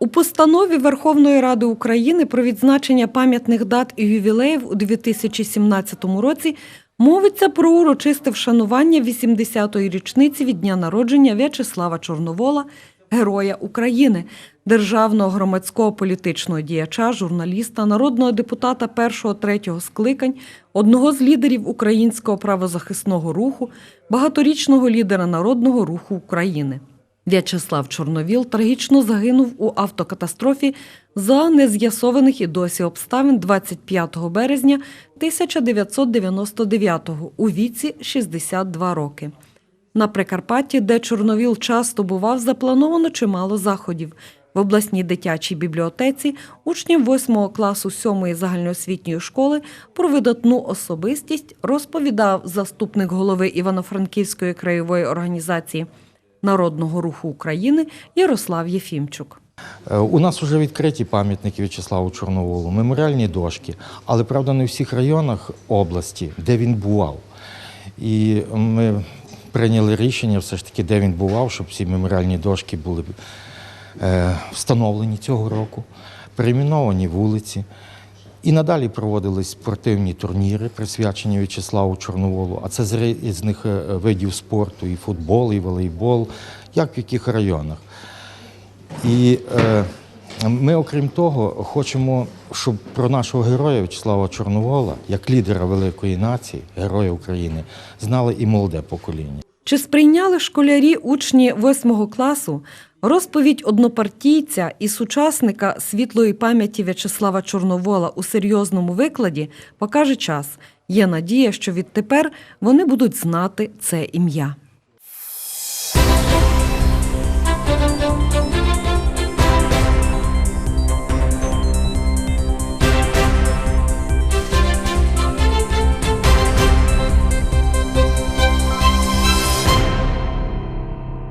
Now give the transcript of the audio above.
У постанові Верховної Ради України про відзначення пам'ятних дат і ювілеїв у 2017 році мовиться про урочисте вшанування 80-ї річниці від дня народження В'ячеслава Чорновола, Героя України, державного громадського політичного діяча, журналіста, народного депутата першого-третього скликань, одного з лідерів українського правозахисного руху, багаторічного лідера народного руху України. В'ячеслав Чорновіл трагічно загинув у автокатастрофі за нез'ясованих і досі обставин 25 березня 1999-го у віці 62 роки. На Прикарпатті, де Чорновіл часто бував, заплановано чимало заходів. В обласній дитячій бібліотеці учням 8 класу 7 загальноосвітньої школи про видатну особистість розповідав заступник голови Івано-Франківської краєвої організації Народного руху України Ярослав Єфімчук. Е, У нас вже відкриті пам'ятники В'ячеславу Чорноволу, меморіальні дошки, але правда не в всіх районах області, де він бував. І ми прийняли рішення, все ж таки, де він бував, щоб ці меморіальні дошки були е, встановлені цього року, перейменовані вулиці. І надалі проводились спортивні турніри, присвячені В'ячеславу Чорноволу. А це з різних е, видів спорту, і футбол, і волейбол, як в яких районах. І е, ми, окрім того, хочемо, щоб про нашого героя В'ячеслава Чорновола, як лідера великої нації, героя України, знали і молоде покоління. Чи сприйняли школярі учні 8 класу розповідь однопартійця і сучасника світлої пам'яті В'ячеслава Чорновола у серйозному викладі, покаже час. Є надія, що відтепер вони будуть знати це ім'я.